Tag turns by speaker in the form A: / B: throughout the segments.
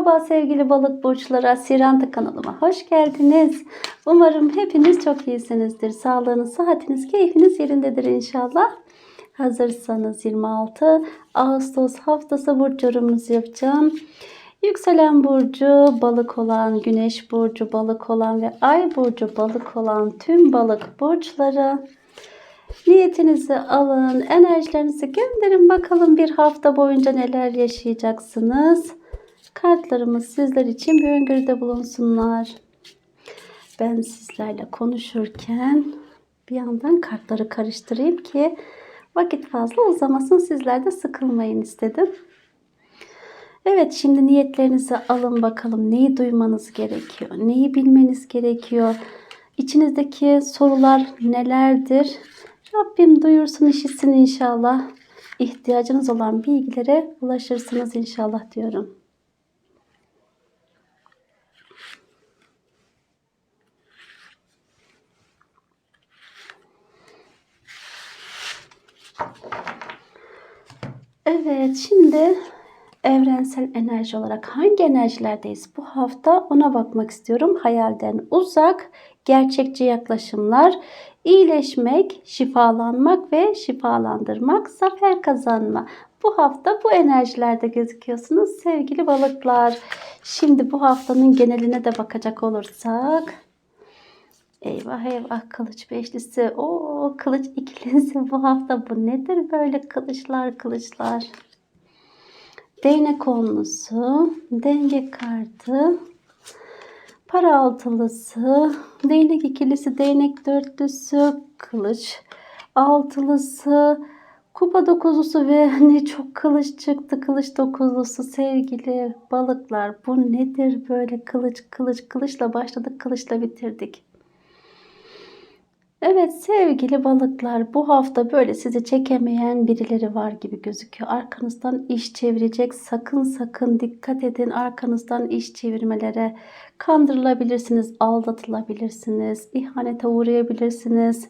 A: Merhaba sevgili balık burçları Asiranta kanalıma hoş geldiniz. Umarım hepiniz çok iyisinizdir. Sağlığınız, sıhhatiniz, keyfiniz yerindedir inşallah. Hazırsanız 26 Ağustos haftası burç yorumunuzu yapacağım. Yükselen burcu balık olan, güneş burcu balık olan ve ay burcu balık olan tüm balık burçları Niyetinizi alın, enerjilerinizi gönderin bakalım bir hafta boyunca neler yaşayacaksınız. Kartlarımız sizler için bir öngörüde bulunsunlar. Ben sizlerle konuşurken bir yandan kartları karıştırayım ki vakit fazla uzamasın sizler de sıkılmayın istedim. Evet şimdi niyetlerinizi alın bakalım neyi duymanız gerekiyor, neyi bilmeniz gerekiyor, içinizdeki sorular nelerdir? Rabbim duyursun işitsin inşallah. İhtiyacınız olan bilgilere ulaşırsınız inşallah diyorum. Evet şimdi evrensel enerji olarak hangi enerjilerdeyiz bu hafta ona bakmak istiyorum. Hayalden uzak, gerçekçi yaklaşımlar, iyileşmek, şifalanmak ve şifalandırmak, zafer kazanma. Bu hafta bu enerjilerde gözüküyorsunuz sevgili balıklar. Şimdi bu haftanın geneline de bakacak olursak Eyvah eyvah kılıç beşlisi. O kılıç ikilisi bu hafta bu nedir böyle kılıçlar kılıçlar. Değnek onlusu, denge kartı, para altılısı, değnek ikilisi, değnek dörtlüsü, kılıç altılısı, kupa dokuzlusu ve ne çok kılıç çıktı. Kılıç dokuzlusu sevgili balıklar. Bu nedir böyle kılıç kılıç kılıçla başladık kılıçla bitirdik. Evet sevgili balıklar bu hafta böyle sizi çekemeyen birileri var gibi gözüküyor. Arkanızdan iş çevirecek. Sakın sakın dikkat edin arkanızdan iş çevirmelere. Kandırılabilirsiniz, aldatılabilirsiniz, ihanete uğrayabilirsiniz.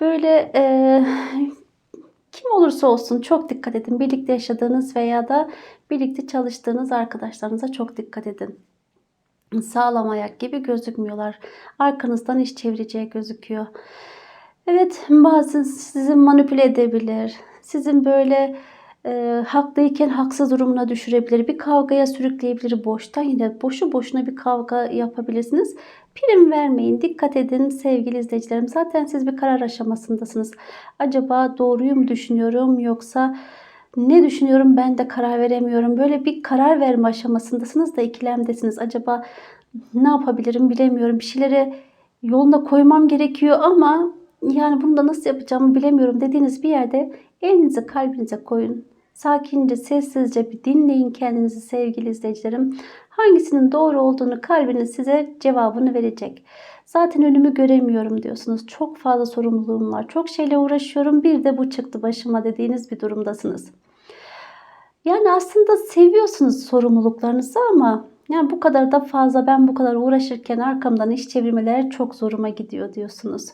A: Böyle e, kim olursa olsun çok dikkat edin. Birlikte yaşadığınız veya da birlikte çalıştığınız arkadaşlarınıza çok dikkat edin sağlam ayak gibi gözükmüyorlar. Arkanızdan iş çevireceği gözüküyor. Evet bazen sizi manipüle edebilir. Sizin böyle e, haklıyken haksız durumuna düşürebilir. Bir kavgaya sürükleyebilir boşta. Yine boşu boşuna bir kavga yapabilirsiniz. Prim vermeyin. Dikkat edin sevgili izleyicilerim. Zaten siz bir karar aşamasındasınız. Acaba doğruyu mu düşünüyorum yoksa ne düşünüyorum ben de karar veremiyorum. Böyle bir karar verme aşamasındasınız da ikilemdesiniz. Acaba ne yapabilirim bilemiyorum. Bir şeyleri yoluna koymam gerekiyor ama yani bunu da nasıl yapacağımı bilemiyorum dediğiniz bir yerde elinizi kalbinize koyun. Sakince, sessizce bir dinleyin kendinizi sevgili izleyicilerim. Hangisinin doğru olduğunu kalbiniz size cevabını verecek. Zaten önümü göremiyorum diyorsunuz. Çok fazla sorumluluğum var. Çok şeyle uğraşıyorum. Bir de bu çıktı başıma dediğiniz bir durumdasınız. Yani aslında seviyorsunuz sorumluluklarınızı ama yani bu kadar da fazla ben bu kadar uğraşırken arkamdan iş çevirmeler çok zoruma gidiyor diyorsunuz.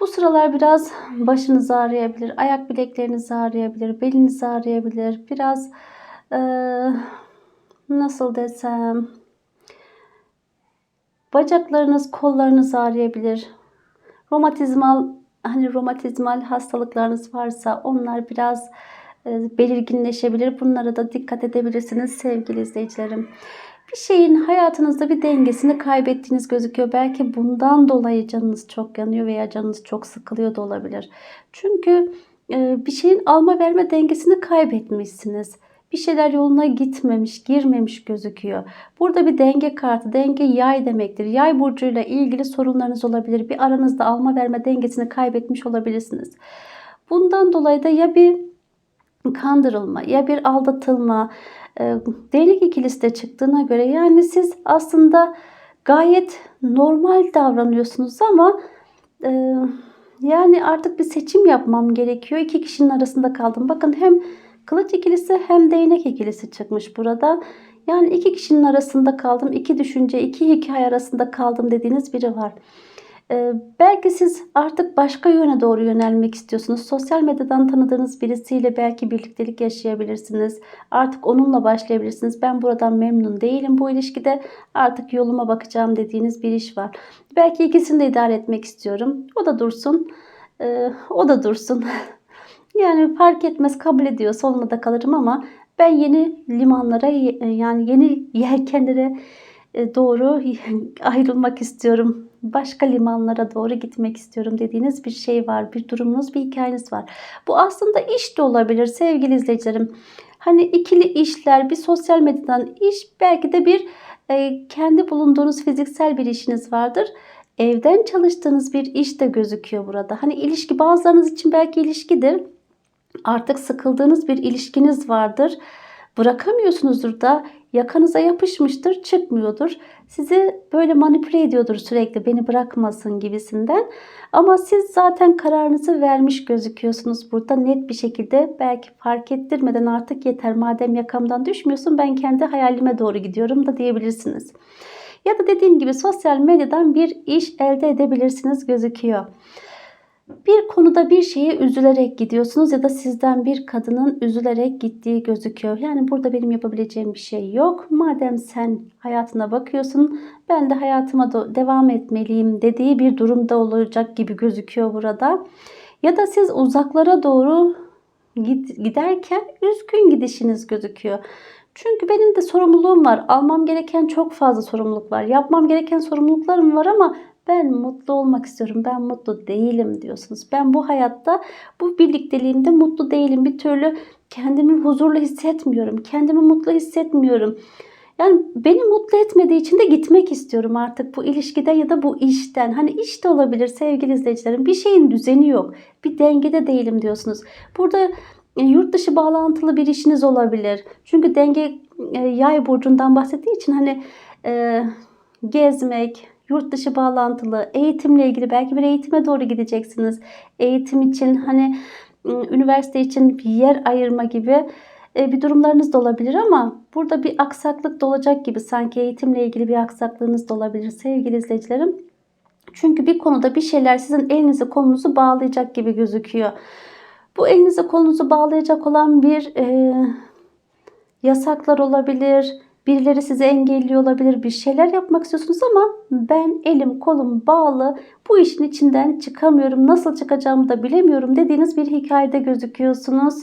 A: Bu sıralar biraz başınız ağrıyabilir, ayak bilekleriniz ağrıyabilir, beliniz ağrıyabilir. Biraz e, nasıl desem bacaklarınız, kollarınız ağrıyabilir. Romatizmal hani romatizmal hastalıklarınız varsa onlar biraz e, belirginleşebilir. Bunlara da dikkat edebilirsiniz sevgili izleyicilerim. Bir şeyin hayatınızda bir dengesini kaybettiğiniz gözüküyor. Belki bundan dolayı canınız çok yanıyor veya canınız çok sıkılıyor da olabilir. Çünkü e, bir şeyin alma verme dengesini kaybetmişsiniz. Bir şeyler yoluna gitmemiş, girmemiş gözüküyor. Burada bir denge kartı, denge yay demektir. Yay burcuyla ilgili sorunlarınız olabilir. Bir aranızda alma verme dengesini kaybetmiş olabilirsiniz. Bundan dolayı da ya bir kandırılma ya bir aldatılma değnek ikilisi de çıktığına göre yani siz aslında gayet normal davranıyorsunuz ama e, yani artık bir seçim yapmam gerekiyor. İki kişinin arasında kaldım. Bakın hem kılıç ikilisi hem değnek ikilisi çıkmış burada. Yani iki kişinin arasında kaldım. iki düşünce, iki hikaye arasında kaldım dediğiniz biri var. Ee, belki siz artık başka yöne doğru yönelmek istiyorsunuz. Sosyal medyadan tanıdığınız birisiyle belki birliktelik yaşayabilirsiniz. Artık onunla başlayabilirsiniz. Ben buradan memnun değilim bu ilişkide. Artık yoluma bakacağım dediğiniz bir iş var. Belki ikisini de idare etmek istiyorum. O da dursun. Ee, o da dursun. yani fark etmez kabul ediyor. Sonuna da kalırım ama ben yeni limanlara yani yeni yelkenlere e, doğru ayrılmak istiyorum. Başka limanlara doğru gitmek istiyorum dediğiniz bir şey var. Bir durumunuz, bir hikayeniz var. Bu aslında iş de olabilir sevgili izleyicilerim. Hani ikili işler, bir sosyal medyadan iş, belki de bir e, kendi bulunduğunuz fiziksel bir işiniz vardır. Evden çalıştığınız bir iş de gözüküyor burada. Hani ilişki bazılarınız için belki ilişkidir. Artık sıkıldığınız bir ilişkiniz vardır. Bırakamıyorsunuzdur da yakanıza yapışmıştır, çıkmıyordur. Sizi böyle manipüle ediyordur sürekli beni bırakmasın gibisinden. Ama siz zaten kararınızı vermiş gözüküyorsunuz burada net bir şekilde. Belki fark ettirmeden artık yeter madem yakamdan düşmüyorsun ben kendi hayalime doğru gidiyorum da diyebilirsiniz. Ya da dediğim gibi sosyal medyadan bir iş elde edebilirsiniz gözüküyor. Bir konuda bir şeye üzülerek gidiyorsunuz ya da sizden bir kadının üzülerek gittiği gözüküyor. Yani burada benim yapabileceğim bir şey yok. Madem sen hayatına bakıyorsun ben de hayatıma devam etmeliyim dediği bir durumda olacak gibi gözüküyor burada. Ya da siz uzaklara doğru giderken üzgün gidişiniz gözüküyor. Çünkü benim de sorumluluğum var. Almam gereken çok fazla sorumluluk var. Yapmam gereken sorumluluklarım var ama ben mutlu olmak istiyorum. Ben mutlu değilim diyorsunuz. Ben bu hayatta bu birlikteliğimde mutlu değilim. Bir türlü kendimi huzurlu hissetmiyorum. Kendimi mutlu hissetmiyorum. Yani beni mutlu etmediği için de gitmek istiyorum artık bu ilişkiden ya da bu işten. Hani iş de olabilir sevgili izleyicilerim. Bir şeyin düzeni yok. Bir dengede değilim diyorsunuz. Burada e, yurt dışı bağlantılı bir işiniz olabilir. Çünkü denge e, yay burcundan bahsettiği için hani e, gezmek, yurt dışı bağlantılı, eğitimle ilgili belki bir eğitime doğru gideceksiniz. Eğitim için hani üniversite için bir yer ayırma gibi e, bir durumlarınız da olabilir ama burada bir aksaklık da olacak gibi sanki eğitimle ilgili bir aksaklığınız da olabilir sevgili izleyicilerim. Çünkü bir konuda bir şeyler sizin elinizi kolunuzu bağlayacak gibi gözüküyor. Bu elinizi kolunuzu bağlayacak olan bir e, yasaklar olabilir, Birileri sizi engelliyor olabilir. Bir şeyler yapmak istiyorsunuz ama ben elim kolum bağlı. Bu işin içinden çıkamıyorum. Nasıl çıkacağımı da bilemiyorum dediğiniz bir hikayede gözüküyorsunuz.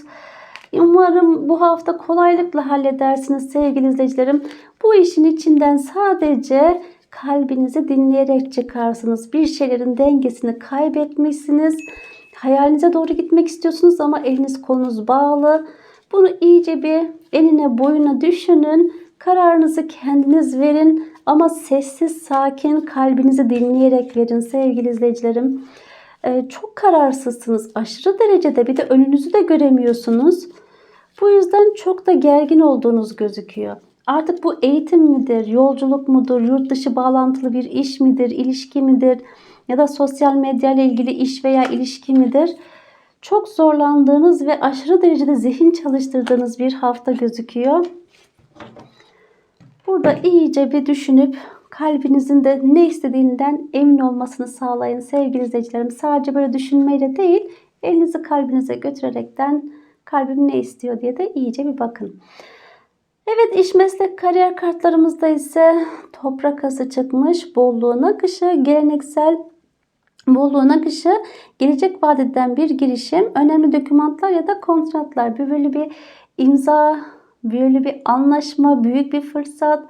A: Umarım bu hafta kolaylıkla halledersiniz sevgili izleyicilerim. Bu işin içinden sadece kalbinizi dinleyerek çıkarsınız. Bir şeylerin dengesini kaybetmişsiniz. Hayalinize doğru gitmek istiyorsunuz ama eliniz kolunuz bağlı. Bunu iyice bir eline boyuna düşünün. Kararınızı kendiniz verin ama sessiz, sakin, kalbinizi dinleyerek verin sevgili izleyicilerim. Ee, çok kararsızsınız. Aşırı derecede bir de önünüzü de göremiyorsunuz. Bu yüzden çok da gergin olduğunuz gözüküyor. Artık bu eğitim midir, yolculuk mudur, yurt dışı bağlantılı bir iş midir, ilişki midir ya da sosyal medya ile ilgili iş veya ilişki midir? Çok zorlandığınız ve aşırı derecede zihin çalıştırdığınız bir hafta gözüküyor. Burada iyice bir düşünüp kalbinizin de ne istediğinden emin olmasını sağlayın sevgili izleyicilerim. Sadece böyle düşünmeyle değil elinizi kalbinize götürerekten kalbim ne istiyor diye de iyice bir bakın. Evet iş meslek kariyer kartlarımızda ise toprak ası çıkmış bolluğun akışı geleneksel bolluğun akışı gelecek vadeden bir girişim önemli dokümanlar ya da kontratlar böyle bir imza böyle bir anlaşma, büyük bir fırsat.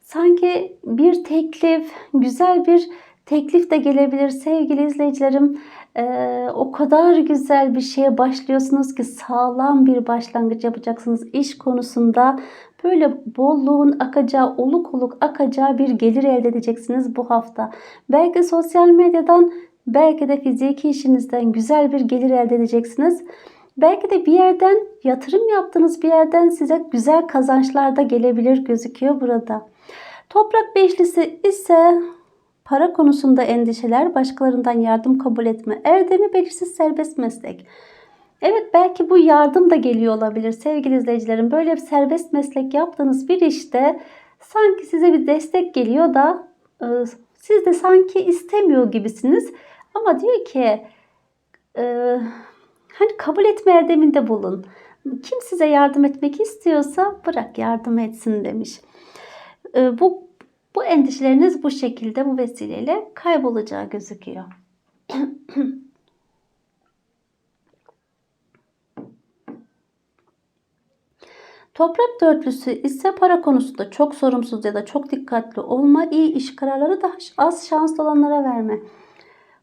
A: Sanki bir teklif, güzel bir teklif de gelebilir sevgili izleyicilerim. Ee, o kadar güzel bir şeye başlıyorsunuz ki sağlam bir başlangıç yapacaksınız iş konusunda. Böyle bolluğun akacağı, oluk oluk akacağı bir gelir elde edeceksiniz bu hafta. Belki sosyal medyadan, belki de fiziki işinizden güzel bir gelir elde edeceksiniz. Belki de bir yerden yatırım yaptığınız bir yerden size güzel kazançlar da gelebilir gözüküyor burada. Toprak beşlisi ise para konusunda endişeler, başkalarından yardım kabul etme, erdemi belirsiz serbest meslek. Evet belki bu yardım da geliyor olabilir sevgili izleyicilerim. Böyle bir serbest meslek yaptığınız bir işte sanki size bir destek geliyor da e, Siz de sanki istemiyor gibisiniz. Ama diyor ki e, hani kabul etme erdeminde bulun. Kim size yardım etmek istiyorsa bırak yardım etsin demiş. E, bu bu endişeleriniz bu şekilde bu vesileyle kaybolacağı gözüküyor. Toprak dörtlüsü ise para konusunda çok sorumsuz ya da çok dikkatli olma, iyi iş kararları daha az şanslı olanlara verme.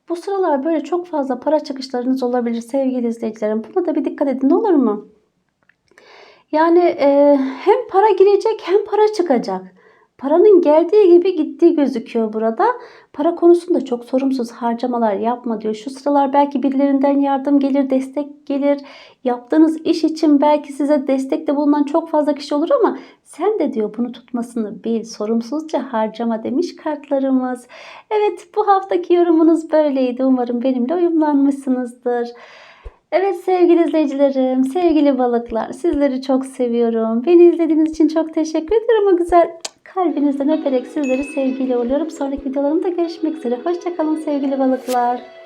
A: Bu sıralar böyle çok fazla para çıkışlarınız olabilir sevgili izleyicilerim. Buna da bir dikkat edin olur mu? Yani e, hem para girecek hem para çıkacak. Paranın geldiği gibi gittiği gözüküyor burada. Para konusunda çok sorumsuz harcamalar yapma diyor. Şu sıralar belki birilerinden yardım gelir, destek gelir. Yaptığınız iş için belki size destekte bulunan çok fazla kişi olur ama sen de diyor bunu tutmasını bil. Sorumsuzca harcama demiş kartlarımız. Evet bu haftaki yorumunuz böyleydi. Umarım benimle uyumlanmışsınızdır. Evet sevgili izleyicilerim, sevgili balıklar sizleri çok seviyorum. Beni izlediğiniz için çok teşekkür ederim. O güzel kalbinizden öperek sizleri sevgiyle oluyorum. Sonraki videolarımda görüşmek üzere. Hoşçakalın sevgili balıklar.